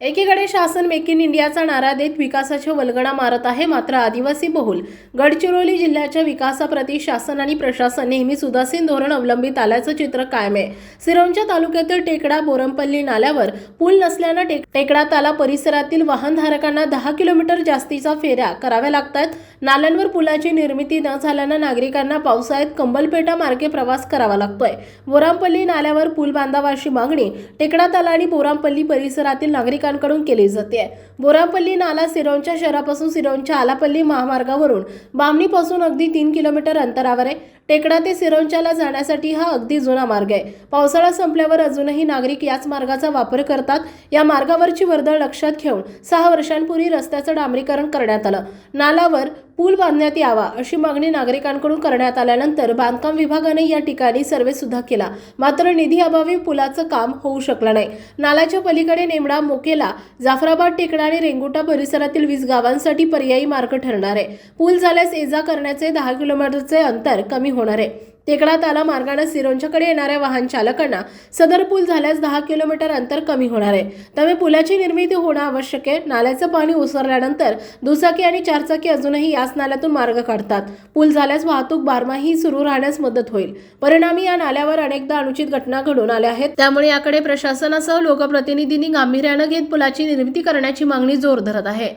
एकीकडे शासन make in इंडियाचा नारा देत विकासाच्या वलगडा मारत आहे मात्र आदिवासी बहुल. गडचिरोली जिल्ह्याच्या विकासाप्रती शासन आणि प्रशासन नेहमीच उदासीन धोरण अवलंबित आल्याचं चित्र कायम आहे. सिरोंच्या तालुक्यातील टेकडा बोरमपल्ली नाल्यावर पूल नसल्यानं टेक- टेकडा ताला परिसरातील वाहनधारकांना दहा किलोमीटर जास्तीचा फेऱ्या कराव्या लागतात नाल्यांवर पुलाची निर्मिती न झाल्यानं नागरिकांना पावसाळ्यात कंबलपेटा मार्गे प्रवास करावा लागतोय. बोरामपल्ली नाल्यावर पूल बांधावा अशी मागणी टेकडा ताला आणि बोरामपल्ली परिसरातील नागरिकांकडून केली जाते. बोरापल्ली नाला सिरोंच्या शहरापासून सिरोंच्या आलापल्ली महामार्गावरून बामणीपासून अगदी तीन किलोमीटर अंतरावर आहे. टेकडा ते सिरोंच्याला जाण्यासाठी हा अगदी जुना मार्ग आहे. पावसाळा संपल्यावर अजूनही नागरिक याच मार्गाचा वापर करतात. या मार्गावरची वर्दळ लक्षात घेऊन सहा वर्षांपूर्वी रस्त्याचं डांबरीकरण करण्यात आलं. नालावर पूल बांधण्यात यावा अशी मागणी नागरिकांकडून करण्यात आल्यानंतर बांधकाम विभागाने या ठिकाणी सर्वे सुद्धा केला. मात्र निधी अभावी पुलाचं काम होऊ शकलं नाही. नालाच्या पलीकडे नेमडा मोकेला जाफराबाद टेकडा आणि रेंगुटा परिसरातील वीस गावांसाठी पर्यायी मार्ग ठरणार आहे. पूल झाल्यास ये जा करण्याचे दहा किलोमीटरचे अंतर कमी होणार आहे. टेकडा ताला मार्गाने सिरोंच्याकडे येणाऱ्या वाहन चालकांना सदर पूल झाल्यास दहा किलोमीटर अंतर कमी होणार आहे. त्यामुळे पुलाची निर्मिती होणं आवश्यक आहे. नाल्याचं पाणी ओसरल्यानंतर दुचाकी आणि चारचाकी अजूनही याच नाल्यातून मार्ग काढतात. पूल झाल्यास वाहतूक बारमाही सुरू राहण्यास मदत होईल. परिणामी या नाल्यावर अनेकदा अनुचित घटना घडून आल्या आहेत. त्यामुळे याकडे प्रशासनासह लोकप्रतिनिधींनी गांभीर्यानं घेत पुलाची निर्मिती करण्याची मागणी जोर धरत आहे.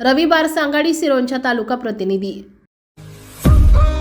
रविवार सांगाडी सिरोंच्या तालुका प्रतिनिधी